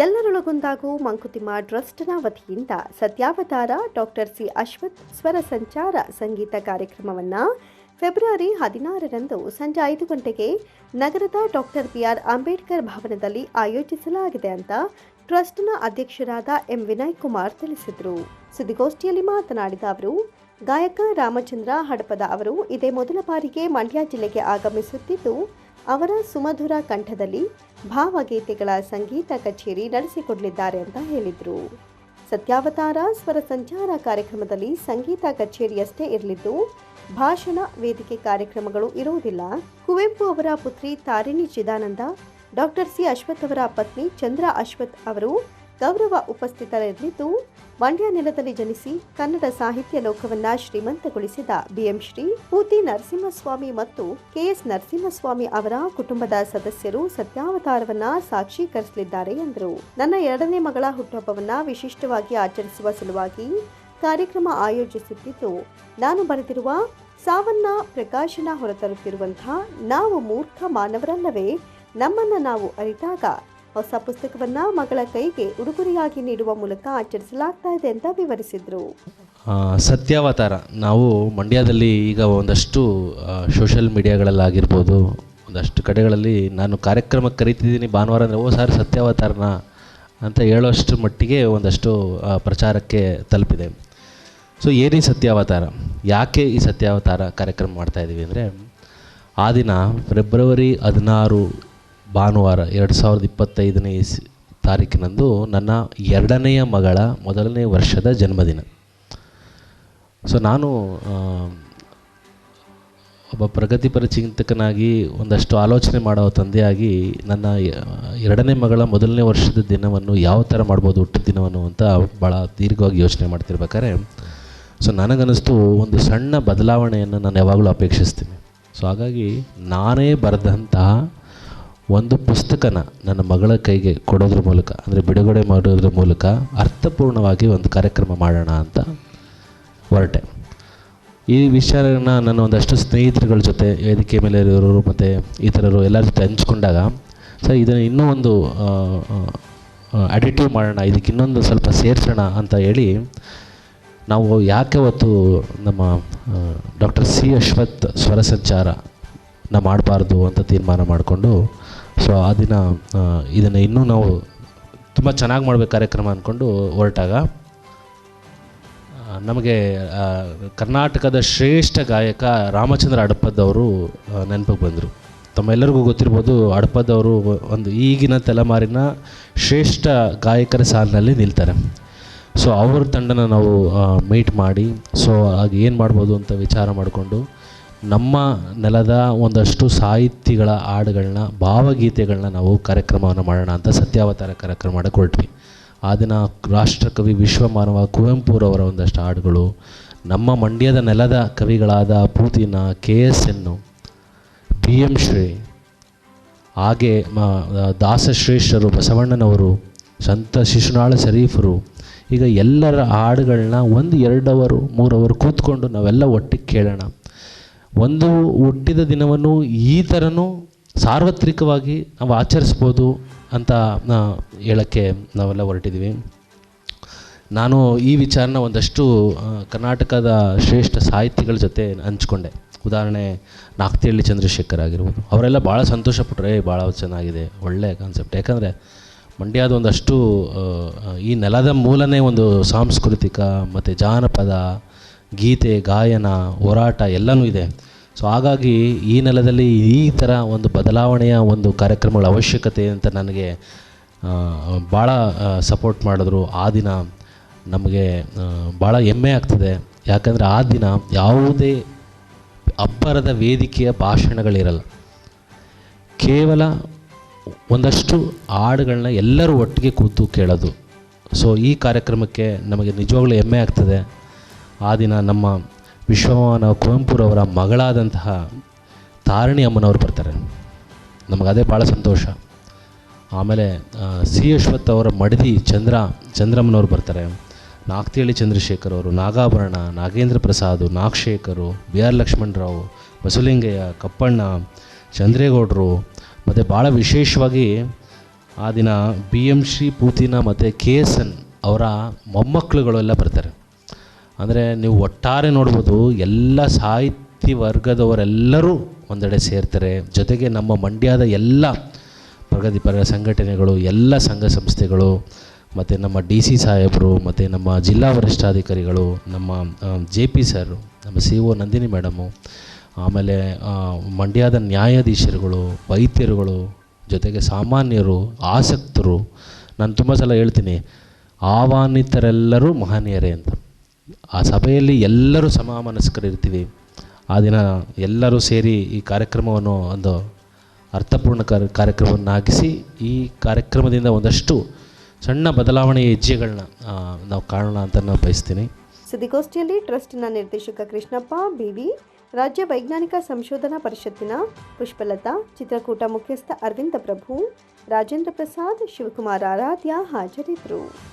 ಎಲ್ಲರೊಳಗೊಂದಾಗೂ ಮಂಕುತಿಮ್ಮ ಟ್ರಸ್ಟ್ನ ವತಿಯಿಂದ ಸತ್ಯಾವತಾರ doctor C Ashwath ಸ್ವರ ಸಂಚಾರ ಸಂಗೀತ ಕಾರ್ಯಕ್ರಮವನ್ನು ಫೆಬ್ರವರಿ ಹದಿನಾರರಂದು ಸಂಜೆ ಐದು ಗಂಟೆಗೆ ನಗರದ ಡಾಕ್ಟರ್ ಬಿ ಆರ್ ಅಂಬೇಡ್ಕರ್ ಭವನದಲ್ಲಿ ಆಯೋಜಿಸಲಾಗಿದೆ ಅಂತ ಟ್ರಸ್ಟ್ನ ಅಧ್ಯಕ್ಷರಾದ ಎಂ ವಿನಯ್ ಕುಮಾರ್ ತಿಳಿಸಿದರು. ಸುದ್ದಿಗೋಷ್ಠಿಯಲ್ಲಿ ಮಾತನಾಡಿದ ಅವರು, ಗಾಯಕ ರಾಮಚಂದ್ರ ಹಡಪದ ಅವರು ಇದೇ ಮೊದಲ ಬಾರಿಗೆ ಮಂಡ್ಯ ಜಿಲ್ಲೆಗೆ ಆಗಮಿಸುತ್ತಿದ್ದು ಅವರ ಸುಮಧುರ ಕಂಠದಲ್ಲಿ ಭಾವಗೀತೆಗಳ ಸಂಗೀತ ಕಚೇರಿ ನಡೆಸಿಕೊಡಲಿದ್ದಾರೆ ಅಂತ ಹೇಳಿದರು. ಸತ್ಯಾವತಾರ ಸ್ವರ ಸಂಚಾರ ಕಾರ್ಯಕ್ರಮದಲ್ಲಿ ಸಂಗೀತ ಕಚೇರಿಯಷ್ಟೇ ಇರಲಿದ್ದು, ಭಾಷಣ ವೇದಿಕೆ ಕಾರ್ಯಕ್ರಮಗಳು ಇರುವುದಿಲ್ಲ. ಕುವೆಂಪು ಅವರ ಪುತ್ರಿ ತಾರಿಣಿ ಚಿದಾನಂದ, ಡಾಕ್ಟರ್ ಸಿ ಅಶ್ವಥ್ ಅವರ ಪತ್ನಿ ಚಂದ್ರ ಅಶ್ವಥ್ ಅವರು ಗೌರವ ಉಪಸ್ಥಿತರಿರಲಿದ್ದು, ಮಂಡ್ಯ ನೆಲದಲ್ಲಿ ಜನಿಸಿ ಕನ್ನಡ ಸಾಹಿತ್ಯ ಲೋಕವನ್ನ ಶ್ರೀಮಂತಗೊಳಿಸಿದ ಬಿಎಂ ಶ್ರೀ ಪೂತಿ ನರಸಿಂಹಸ್ವಾಮಿ ಮತ್ತು ಕೆಎಸ್ ನರಸಿಂಹಸ್ವಾಮಿ ಅವರ ಕುಟುಂಬದ ಸದಸ್ಯರು ಸತ್ಯಾವತಾರವನ್ನ ಸಾಕ್ಷೀಕರಿಸಲಿದ್ದಾರೆ ಎಂದರು. ನನ್ನ ಎರಡನೇ ಮಗಳ ಹುಟ್ಟುಹಬ್ಬವನ್ನ ವಿಶಿಷ್ಟವಾಗಿ ಆಚರಿಸುವ ಸಲುವಾಗಿ ಕಾರ್ಯಕ್ರಮ ಆಯೋಜಿಸುತ್ತಿದ್ದು, ನಾನು ಬರೆದಿರುವ ಸಾವನ್ನ ಪ್ರಕಾಶನ ಹೊರತರುತ್ತಿರುವಂತಹ ನಾವು ಮೂರ್ಖ ಮಾನವರಲ್ಲವೇ, ನಮ್ಮನ್ನು ನಾವು ಅರಿತಾಗ ಹೊಸ ಪುಸ್ತಕವನ್ನ ಮಗಳ ಕೈಗೆ ಉಡುಗೊರೆಯಾಗಿ ನೀಡುವ ಮೂಲಕ ಆಚರಿಸಲಾಗ್ತಾ ಇದೆ ಅಂತ ವಿವರಿಸಿದ್ರು. ಸತ್ಯಾವತಾರ. ನಾವು ಮಂಡ್ಯದಲ್ಲಿ ಈಗ ಒಂದಷ್ಟು ಸೋಷಿಯಲ್ ಮೀಡಿಯಾಗಳಲ್ಲಾಗಿರ್ಬೋದು ಒಂದಷ್ಟು ಕಡೆಗಳಲ್ಲಿ ನಾನು ಕಾರ್ಯಕ್ರಮಕ್ಕೆ ಕರಿತಿದ್ದೀನಿ ಭಾನುವಾರ ಅಂದರೆ, ಓ ಸಾರ್, ಸತ್ಯಾವತಾರನ? ಅಂತ ಹೇಳೋಷ್ಟು ಮಟ್ಟಿಗೆ ಒಂದಷ್ಟು ಪ್ರಚಾರಕ್ಕೆ ತಲುಪಿದೆ. ಸೊ ಏನೇ ಸತ್ಯಾವತಾರ, ಯಾಕೆ ಈ ಸತ್ಯಾವತಾರ ಕಾರ್ಯಕ್ರಮ ಮಾಡ್ತಾಯಿದ್ದೀವಿ ಅಂದರೆ, ಆ ದಿನ ಫೆಬ್ರವರಿ ಹದಿನಾರು ಭಾನುವಾರ ಎರಡು ಸಾವಿರದ ಇಪ್ಪತ್ತೈದನೇ ಇಸ್ ತಾರೀಕಿನಂದು ನನ್ನ ಎರಡನೆಯ ಮಗಳ ಮೊದಲನೇ ವರ್ಷದ ಜನ್ಮದಿನ. ಸೊ ನಾನು ಒಬ್ಬ ಪ್ರಗತಿಪರ ಚಿಂತಕನಾಗಿ ಒಂದಷ್ಟು ಆಲೋಚನೆ ಮಾಡೋ ತಂದೆಯಾಗಿ ನನ್ನ ಎರಡನೇ ಮಗಳ ಮೊದಲನೇ ವರ್ಷದ ದಿನವನ್ನು ಯಾವ ಥರ ಮಾಡ್ಬೋದು, ಹುಟ್ಟಿದ ದಿನವನ್ನು ಅಂತ ಭಾಳ ದೀರ್ಘವಾಗಿ ಯೋಚನೆ ಮಾಡ್ತಿರ್ಬೇಕಾದ್ರೆ, ಸೊ, ನನಗನ್ನಿಸ್ತು ಒಂದು ಸಣ್ಣ ಬದಲಾವಣೆಯನ್ನು ನಾನು ಯಾವಾಗಲೂ ಅಪೇಕ್ಷಿಸ್ತೀನಿ. ಸೊ ಹಾಗಾಗಿ ನಾನೇ ಬರೆದಂತಹ ಒಂದು ಪುಸ್ತಕನ ನನ್ನ ಮಗಳ ಕೈಗೆ ಕೊಡೋದ್ರ ಮೂಲಕ, ಅಂದರೆ ಬಿಡುಗಡೆ ಮಾಡೋದ್ರ ಮೂಲಕ ಅರ್ಥಪೂರ್ಣವಾಗಿ ಒಂದು ಕಾರ್ಯಕ್ರಮ ಮಾಡೋಣ ಅಂತ ಹೊರಟೆ. ಈ ವಿಚಾರನ ನನ್ನ ಒಂದಷ್ಟು ಸ್ನೇಹಿತರುಗಳ ಜೊತೆ, ವೇದಿಕೆ ಮೇಲೆ ಇರೋರು ಮತ್ತು ಇತರರು ಎಲ್ಲರ ಜೊತೆ ಹಂಚ್ಕೊಂಡಾಗ, ಸರ್, ಇದನ್ನು ಇನ್ನೂ ಒಂದು ಅಡಿಟಿವ್ ಮಾಡೋಣ, ಇದಕ್ಕೆ ಇನ್ನೊಂದು ಸ್ವಲ್ಪ ಸೇರಿಸೋಣ ಅಂತ ಹೇಳಿ ನಾವು ಯಾಕೆ ಹೊತ್ತು ನಮ್ಮ ಡಾಕ್ಟರ್ ಸಿ ಅಶ್ವಥ್ ಸ್ವರ ನಾ ಮಾಡಬಾರ್ದು ಅಂತ ತೀರ್ಮಾನ ಮಾಡಿಕೊಂಡು ಸೊ ಆ ದಿನ ಇದನ್ನು ಇನ್ನೂ ನಾವು ತುಂಬ ಚೆನ್ನಾಗಿ ಮಾಡಬೇಕು ಕಾರ್ಯಕ್ರಮ ಅಂದ್ಕೊಂಡು ಹೊರಟಾಗ ನಮಗೆ ಕರ್ನಾಟಕದ ಶ್ರೇಷ್ಠ ಗಾಯಕ ರಾಮಚಂದ್ರ ಅಡಪದವರು ನೆನಪಿಗೆ ಬಂದರು. ತಮ್ಮೆಲ್ಲರಿಗೂ ಗೊತ್ತಿರ್ಬೋದು ಅಡಪದವರು ಒಂದು ಈಗಿನ ತಲೆಮಾರಿನ ಶ್ರೇಷ್ಠ ಗಾಯಕರ ಸಾಲಿನಲ್ಲಿ ನಿಲ್ತಾರೆ. ಸೊ ಅವ್ರ ತಂಡನ ನಾವು ಮೀಟ್ ಮಾಡಿ ಸೊ ಆಗ ಏನು ಮಾಡ್ಬೋದು ಅಂತ ವಿಚಾರ ಮಾಡಿಕೊಂಡು ನಮ್ಮ ನೆಲದ ಒಂದಷ್ಟು ಸಾಹಿತಿಗಳ ಹಾಡುಗಳನ್ನ ಭಾವಗೀತೆಗಳನ್ನ ನಾವು ಕಾರ್ಯಕ್ರಮವನ್ನು ಮಾಡೋಣ ಅಂತ ಸತ್ಯಾವತಾರ ಕಾರ್ಯಕ್ರಮ ಮಾಡಕ್ಕೆ ಆ ದಿನ ರಾಷ್ಟ್ರಕವಿ ವಿಶ್ವಮಾನವ ಕುವೆಂಪುರವರ ಒಂದಷ್ಟು ಹಾಡುಗಳು, ನಮ್ಮ ಮಂಡ್ಯದ ನೆಲದ ಕವಿಗಳಾದ ಪೂತಿನ ಕೆ ಎಸ್ ಎನ್ನು, ಬಿ ಎಂ ಶ್ರೀ, ಹಾಗೆ ದಾಸಶ್ರೇಷ್ಠರು ಬಸವಣ್ಣನವರು, ಸಂತ ಶಿಶುನಾಳ ಶರೀಫರು, ಈಗ ಎಲ್ಲರ ಹಾಡುಗಳನ್ನ ಒಂದು ಎರಡು ಅವರು ಮೂರು ಅವರು ಕೂತ್ಕೊಂಡು ನಾವೆಲ್ಲ ಒಟ್ಟಿಗೆ ಕೇಳೋಣ. ಒಂದು ಹುಟ್ಟಿದ ದಿನವನ್ನು ಈ ಥರನೂ ಸಾರ್ವತ್ರಿಕವಾಗಿ ನಾವು ಆಚರಿಸ್ಬೋದು ಅಂತ ಹೇಳಕ್ಕೆ ನಾವೆಲ್ಲ ಹೊರಟಿದ್ದೀವಿ. ನಾನು ಈ ವಿಚಾರನ ಒಂದಷ್ಟು ಕರ್ನಾಟಕದ ಶ್ರೇಷ್ಠ ಸಾಹಿತಿಗಳ ಜೊತೆ ಹಂಚ್ಕೊಂಡೆ. ಉದಾಹರಣೆ ನಾಕ್ತಿಹಳ್ಳಿ ಚಂದ್ರಶೇಖರ್ ಆಗಿರ್ಬೋದು. ಅವರೆಲ್ಲ ಭಾಳ ಸಂತೋಷಪಟ್ಟರೆ ಭಾಳ ಚೆನ್ನಾಗಿದೆ ಒಳ್ಳೆಯ ಕಾನ್ಸೆಪ್ಟ್ ಯಾಕಂದರೆ ಮಂಡ್ಯದ ಒಂದಷ್ಟು ಈ ನೆಲದ ಮೂಲನೇ ಒಂದು ಸಾಂಸ್ಕೃತಿಕ ಮತ್ತು ಜಾನಪದ ಗೀತೆ, ಗಾಯನ, ಹೋರಾಟ ಎಲ್ಲನೂ ಇದೆ. ಸೊ ಹಾಗಾಗಿ ಈ ನೆಲದಲ್ಲಿ ಈ ಥರ ಒಂದು ಬದಲಾವಣೆಯ ಒಂದು ಕಾರ್ಯಕ್ರಮಗಳ ಅವಶ್ಯಕತೆ ಅಂತ ನನಗೆ ಭಾಳ ಸಪೋರ್ಟ್ ಮಾಡಿದ್ರು. ಆ ದಿನ ನಮಗೆ ಭಾಳ ಹೆಮ್ಮೆ ಆಗ್ತದೆ. ಯಾಕಂದರೆ ಆ ದಿನ ಯಾವುದೇ ಅಬ್ಬರದ ವೇದಿಕೆಯ ಭಾಷಣಗಳಿರಲ್ಲ. ಕೇವಲ ಒಂದಷ್ಟು ಹಾಡುಗಳನ್ನ ಎಲ್ಲರೂ ಒಟ್ಟಿಗೆ ಕೂತು ಕೇಳೋದು. ಸೊ ಈ ಕಾರ್ಯಕ್ರಮಕ್ಕೆ ನಮಗೆ ನಿಜವಾಗ್ಲೂ ಹೆಮ್ಮೆ ಆಗ್ತದೆ. ಆ ದಿನ ನಮ್ಮ ವಿಶ್ವಮಾನ ಕುವೆಂಪುರವರ ಮಗಳಾದಂತಹ ತಾರಿಣಿ ಅಮ್ಮನವರು ಬರ್ತಾರೆ. ನಮಗೆ ಅದೇ ಭಾಳ ಸಂತೋಷ. ಆಮೇಲೆ ಸಿ ಯಶ್ವತ್ ಅವರ ಮಡದಿ ಚಂದ್ರ, ಚಂದ್ರಮ್ಮನವ್ರು ಬರ್ತಾರೆ. ನಾಗ್ತಿಹಳ್ಳಿ ಚಂದ್ರಶೇಖರ್ ಅವರು, ನಾಗಾಭರಣ, ನಾಗೇಂದ್ರ ಪ್ರಸಾದ್, ನಾಗಶೇಖರು, ಬಿ ಆರ್ ಲಕ್ಷ್ಮಣರಾವ್ ಬಸುಲಿಂಗಯ್ಯ ಕಪ್ಪಣ್ಣ, ಚಂದ್ರೇಗೌಡರು, ಮತ್ತು ಭಾಳ ವಿಶೇಷವಾಗಿ ಆ ದಿನ ಬಿ ಎಂ ಶ್ರೀ ಪೂತಿನ ಮತ್ತು ಕೆ ಎಸ್ ಎನ್ ಅವರ ಮೊಮ್ಮಕ್ಕಳುಗಳೆಲ್ಲ ಬರ್ತಾರೆ. ಅಂದರೆ ನೀವು ಒಟ್ಟಾರೆ ನೋಡ್ಬೋದು ಎಲ್ಲ ಸಾಹಿತ್ಯ ವರ್ಗದವರೆಲ್ಲರೂ ಒಂದೆಡೆ ಸೇರ್ತಾರೆ. ಜೊತೆಗೆ ನಮ್ಮ ಮಂಡ್ಯದ ಎಲ್ಲ ಪ್ರಗತಿಪರ ಸಂಘಟನೆಗಳು, ಎಲ್ಲ ಸಂಘ ಸಂಸ್ಥೆಗಳು, ಮತ್ತು ನಮ್ಮ ಡಿ ಸಿ ಸಾಹೇಬರು, ಮತ್ತು ನಮ್ಮ ಜಿಲ್ಲಾ ವರಿಷ್ಠಾಧಿಕಾರಿಗಳು, ನಮ್ಮ ಜೆ ಪಿ ಸರ್ ನಮ್ಮ ಸಿ ಒ ನಂದಿನಿ ಮೇಡಮು, ಆಮೇಲೆ ಮಂಡ್ಯದ ನ್ಯಾಯಾಧೀಶರುಗಳು, ವೈದ್ಯರುಗಳು, ಜೊತೆಗೆ ಸಾಮಾನ್ಯರು, ಆಸಕ್ತರು. ನಾನು ತುಂಬ ಸಲ ಹೇಳ್ತೀನಿ, ಆಹ್ವಾನಿತರೆಲ್ಲರೂ ಮಹನೀಯರೇ ಅಂತ. ಆ ಸಭೆಯಲ್ಲಿ ಎಲ್ಲರೂ ಸಮಮನಸ್ಕರಿರ್ತೀವಿ. ಆ ದಿನ ಎಲ್ಲರೂ ಸೇರಿ ಈ ಕಾರ್ಯಕ್ರಮವನ್ನು ಒಂದು ಅರ್ಥಪೂರ್ಣ ಕಾರ್ಯ, ಕಾರ್ಯಕ್ರಮವನ್ನಾಗಿಸಿ ಈ ಕಾರ್ಯಕ್ರಮದಿಂದ ಒಂದಷ್ಟು ಸಣ್ಣ ಬದಲಾವಣೆಯ ಹೆಜ್ಜೆಗಳನ್ನ ನಾವು ಕಾಣೋಣ ಅಂತ ನಾನು ಬಯಸ್ತೀನಿ. ಸುದ್ದಿಗೋಷ್ಠಿಯಲ್ಲಿ ಟ್ರಸ್ಟ್ನ ನಿರ್ದೇಶಕ ಕೃಷ್ಣಪ್ಪ, ಬಿವಿ, ರಾಜ್ಯ ವೈಜ್ಞಾನಿಕ ಸಂಶೋಧನಾ ಪರಿಷತ್ತಿನ ಪುಷ್ಪಲತಾ, ಚಿತ್ರಕೂಟ ಮುಖ್ಯಸ್ಥ ಅರವಿಂದ ಪ್ರಭು, ರಾಜೇಂದ್ರ ಪ್ರಸಾದ್, ಶಿವಕುಮಾರ್ ಆರಾಧ್ಯ ಹಾಜರಿದ್ದರು.